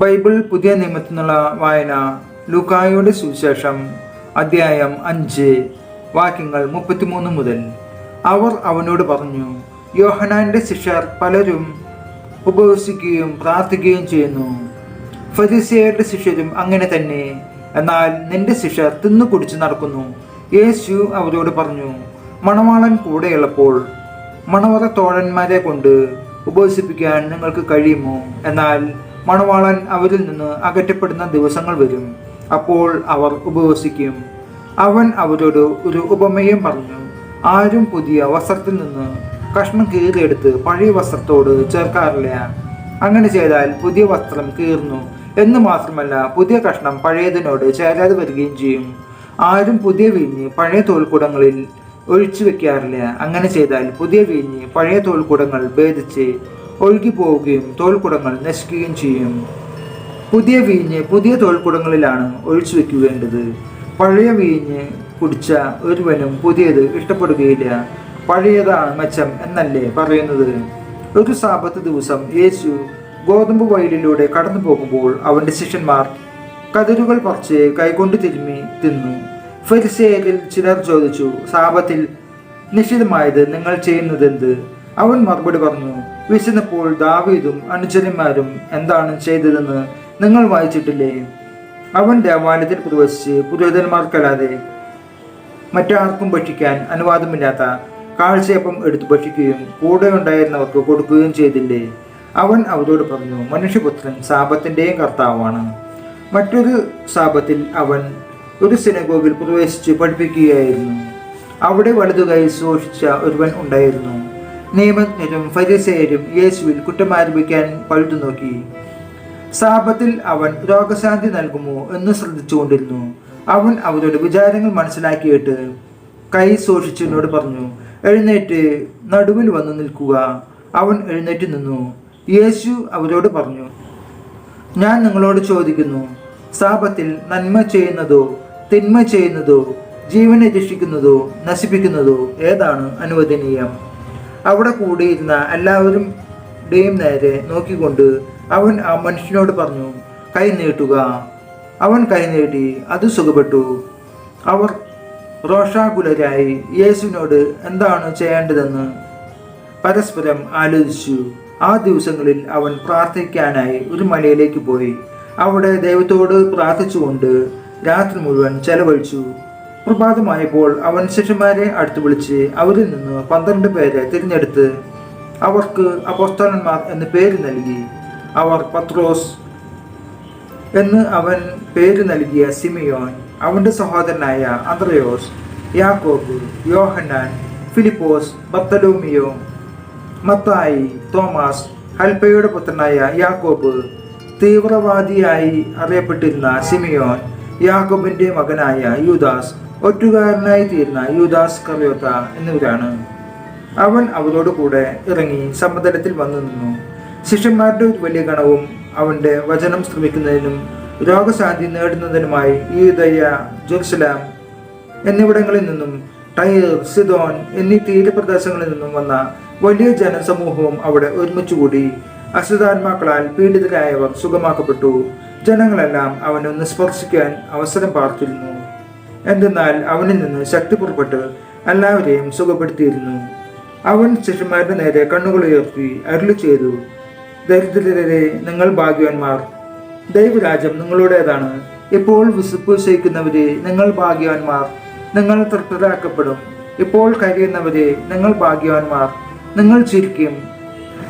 Bible പുതിയ നിയമത്തിൽ നിന്നുള്ള വായന ലൂക്കായുടെ സുവിശേഷം അധ്യായം അഞ്ച് വാക്യങ്ങൾ മുപ്പത്തിമൂന്ന് മുതൽ. അവർ അവനോട് പറഞ്ഞു യോഹനാന്റെ ശിഷ്യർ പലരും ഉപവസിക്കുകയും പ്രാർത്ഥിക്കുകയും ചെയ്യുന്നു. ഫരിസേയരുടെ ശിഷ്യരും അങ്ങനെ തന്നെ. എന്നാൽ നിന്റെ ശിഷ്യർ തിന്നു കുടിച്ച് നടക്കുന്നു. യേശു അവരോട് പറഞ്ഞു മണവാളൻ കൂടെയുള്ളപ്പോൾ മണവറ തോഴന്മാരെ കൊണ്ട് ഉപവസിപ്പിക്കാൻ നിങ്ങൾക്ക് കഴിയുമോ? എന്നാൽ മണവാളൻ അവരിൽ നിന്ന് അകറ്റപ്പെടുന്ന ദിവസങ്ങൾ വരും. അപ്പോൾ അവർ ഉപവസിക്കും. അവൻ അവരോട് ഒരു ഉപമയും പറഞ്ഞു ആരും പുതിയ വസ്ത്രത്തിൽ നിന്ന് കഷ്ണം കീറിയെടുത്ത് പഴയ വസ്ത്രത്തോട് ചേർക്കാറില്ല. അങ്ങനെ ചെയ്താൽ പുതിയ വസ്ത്രം കീറുന്നു. എന്ന് മാത്രമല്ല പുതിയ കഷ്ണം പഴയതിനോട് ചേരാതെ വരികയും ചെയ്യും. ആരും പുതിയ വീഞ്ഞ് പഴയ തോൽക്കുടങ്ങളിൽ ഒഴിച്ചു വെക്കാറില്ല. അങ്ങനെ ചെയ്താൽ പുതിയ വീഞ്ഞ് പഴയ തോൽക്കുടങ്ങൾ ഭേദിച്ച് ഒഴുകി പോവുകയും തോൽക്കുടങ്ങൾ നശിക്കുകയും ചെയ്യും. പുതിയ വീഞ്ഞ് പുതിയ തോൽക്കുടങ്ങളിലാണ് ഒഴിച്ചു വെക്കുകേണ്ടത് പഴയ വീഞ്ഞ് കുടിച്ച ഒരുവനും പുതിയത് ഇഷ്ടപ്പെടുകയില്ല. പഴയതാണ് മെച്ചം എന്നല്ലേ പറയുന്നത്. ഒരു സാപത്ത് ദിവസം യേശു ഗോതമ്പ് വയലിലൂടെ കടന്നു പോകുമ്പോൾ അവന്റെ ശിഷ്യന്മാർ കതിരുകൾ പറിച്ച് കൈകൊണ്ട് തിരുമ്മി തിന്നു. ഫരിസേയരിൽ ചിലർ ചോദിച്ചു സാപത്തിൽ നിശ്ചിതമായത് നിങ്ങൾ ചെയ്യുന്നതെന്ത്? അവൻ മറുപടി പറഞ്ഞു വിശന്നപ്പോൾ ദാവീദും അനുചരന്മാരും എന്താണ് ചെയ്തതെന്ന് നിങ്ങൾ വായിച്ചിട്ടില്ലേ? അവൻ ദേവാലയത്തിൽ പ്രവേശിച്ച് പുരോഹിതന്മാർക്കല്ലാതെ മറ്റാർക്കും ഭക്ഷിക്കാൻ അനുവാദമില്ലാത്ത കാഴ്ചയപ്പം എടുത്തു ഭക്ഷിക്കുകയും കൂടെ ഉണ്ടായിരുന്നവർക്ക് കൊടുക്കുകയും ചെയ്തില്ലേ? അവൻ അവരോട് പറഞ്ഞു മനുഷ്യപുത്രൻ സാപത്തിന്റെയും കർത്താവാണ്. മറ്റൊരു സാപത്തിൽ അവൻ ഒരു സിനഗോഗിൽ പ്രവേശിച്ച് പഠിപ്പിക്കുകയായിരുന്നു. അവിടെ വലതുകൈ സൂക്ഷിച്ച ഒരുവൻ ഉണ്ടായിരുന്നു. നിയമജ്ഞരും ഫരിസേരും യേശുവിൽ കുറ്റമാരംഭിക്കാൻ പഴുതു നോക്കി. സാപത്തിൽ അവൻ രോഗശാന്തി നൽകുമോ എന്ന് ശ്രദ്ധിച്ചുകൊണ്ടിരുന്നു. അവൻ അവരുടെ വിചാരങ്ങൾ മനസ്സിലാക്കിയിട്ട് കൈ സൂക്ഷിച്ചതിനോട് പറഞ്ഞു എഴുന്നേറ്റ് നടുവിൽ വന്നു നിൽക്കുക. അവൻ എഴുന്നേറ്റ് നിന്നു. യേശു അവരോട് പറഞ്ഞു ഞാൻ നിങ്ങളോട് ചോദിക്കുന്നു സാപത്തിൽ നന്മ ചെയ്യുന്നതോ തിന്മ ചെയ്യുന്നതോ ജീവനെ രക്ഷിക്കുന്നതോ നശിപ്പിക്കുന്നതോ ഏതാണ് അനുവദനീയം? അവിടെ കൂടിയിരുന്ന എല്ലാവരുടെയും നേരെ നോക്കിക്കൊണ്ട് അവൻ ആ മനുഷ്യനോട് പറഞ്ഞു കൈ നീട്ടുക. അവൻ കൈ നീട്ടി അത് സുഖപ്പെട്ടു. അവർ റോഷാകുലരായി യേശുവിനോട് എന്താണ് ചെയ്യേണ്ടതെന്ന്? പരസ്പരം ആലോചിച്ചു. ആ ദിവസങ്ങളിൽ അവൻ പ്രാർത്ഥിക്കാനായി ഒരു മലയിലേക്ക് പോയി. അവിടെ ദൈവത്തോട് പ്രാർത്ഥിച്ചുകൊണ്ട് രാത്രി മുഴുവൻ ചെലവഴിച്ചു. പ്രഭാതമായപ്പോൾ അവൻ ശിഷ്യന്മാരെ അടുത്ത് വിളിച്ച് അവരിൽ നിന്ന് പന്ത്രണ്ട് പേരെ തിരഞ്ഞെടുത്ത് അവർക്ക് അപ്പോസ്തലന്മാർ എന്ന് പേര് നൽകി. അവർ പത്രോസ് എന്ന് അവൻ പേര് നൽകിയ സിമിയോൻ അവന്റെ സഹോദരനായ അന്ത്രയോസ് യാക്കോബ് യോഹന്നാൻ ഫിലിപ്പോസ് ബത്തലോമിയോ മത്തായി തോമസ് ഹൽപ്പയുടെ പുത്രനായ യാക്കോബ് തീവ്രവാദിയായി അറിയപ്പെട്ടിരുന്ന സിമിയോൻ യാക്കോബിന്റെ മകനായ യൂദാസ് ഒറ്റുകാരനായി തീർന്ന യുദാസ് കറിയോത്ത എന്നിവരാണ്. അവൻ അവരോട് കൂടെ ഇറങ്ങി സമതലത്തിൽ വന്നു നിന്നു. ശിഷ്യന്മാരുടെ ഒരു വലിയ ഗണവും അവന്റെ വചനം ശ്രമിക്കുന്നതിനും രോഗശാന്തി നേടുന്നതിനുമായി ഈദയ ജെറുസലാം എന്നിവിടങ്ങളിൽ നിന്നും ടൈർ സിദോൻ എന്നീ തീരപ്രദേശങ്ങളിൽ നിന്നും വന്ന വലിയ ജനസമൂഹവും അവിടെ ഒരുമിച്ചുകൂടി അസുതാത്മാക്കളാൽ പീഡിതരായവർ സുഖമാക്കപ്പെട്ടു. ജനങ്ങളെല്ലാം അവനൊന്ന് സ്പർശിക്കാൻ അവസരം പാർത്തിരുന്നു. എന്തെന്നാൽ അവനിൽ നിന്ന് ശക്തി പുറപ്പെട്ട് എല്ലാവരെയും സുഖപ്പെടുത്തിയിരുന്നു. അവൻ ശിഷ്യന്മാരുടെ നേരെ കണ്ണുകൾ ഉയർത്തി അരുളി ചെയ്തു ദരിദ്രരെ നിങ്ങൾ ഭാഗ്യവാന്മാർ. ദൈവരാജ്യം നിങ്ങളുടേതാണ്. ഇപ്പോൾ വിശ്വസിക്കുന്നവരെ നിങ്ങൾ ഭാഗ്യവാന്മാർ. നിങ്ങൾ തൃപ്തരാക്കപ്പെടും. ഇപ്പോൾ കരയുന്നവരെ നിങ്ങൾ ഭാഗ്യവാന്മാർ. നിങ്ങൾ ചിരിക്കും.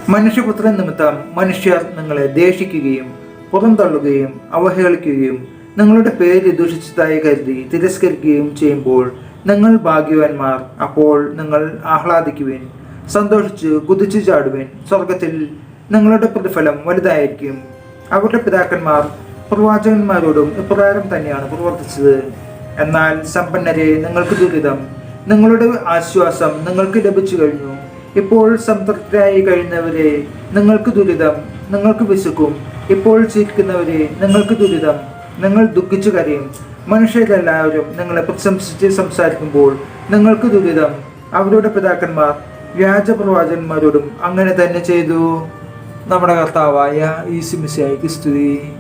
മനുഷ്യപുത്രൻ നിമിത്തം മനുഷ്യർ നിങ്ങളെ ദേഷിക്കുകയും പുറന്തള്ളുകയും അവഹേളിക്കുകയും നിങ്ങളുടെ പേര് ദുഷിച്ചതായി കരുതി തിരസ്കരിക്കുകയും ചെയ്യുമ്പോൾ നിങ്ങൾ ഭാഗ്യവാന്മാർ. അപ്പോൾ നിങ്ങൾ ആഹ്ലാദിക്കുവിൻ സന്തോഷിച്ച് കുതിച്ചു ചാടുവിൻ. സ്വർഗത്തിൽ നിങ്ങളുടെ പ്രതിഫലം വലുതായിരിക്കും. അവരുടെ പിതാക്കന്മാർ പ്രവാചകന്മാരോടും ഇപ്രകാരം തന്നെയാണ് പ്രവർത്തിച്ചത്. എന്നാൽ സമ്പന്നരെ നിങ്ങൾക്ക് ദുരിതം. നിങ്ങളുടെ ആശ്വാസം നിങ്ങൾക്ക് ലഭിച്ചു കഴിഞ്ഞു. ഇപ്പോൾ സംതൃപ്തരായി കഴിയുന്നവരെ നിങ്ങൾക്ക് ദുരിതം നിങ്ങൾക്ക് വിശക്കും. ഇപ്പോൾ ചിരിക്കുന്നവരെ നിങ്ങൾക്ക് ദുരിതം. നിങ്ങൾ ദുഃഖിച്ചു കരയും. മനുഷ്യരെല്ലാവരും നിങ്ങളെ പ്രശംസിച്ച് സംസാരിക്കുമ്പോൾ നിങ്ങൾക്ക് ദുരിതം. അവരുടെ പിതാക്കന്മാർ വ്യാജ പ്രവാചകന്മാരോടും അങ്ങനെ തന്നെ ചെയ്തു. നമ്മുടെ കർത്താവായ ഈ ഈസിമിശായിക്ക് സ്തുതി.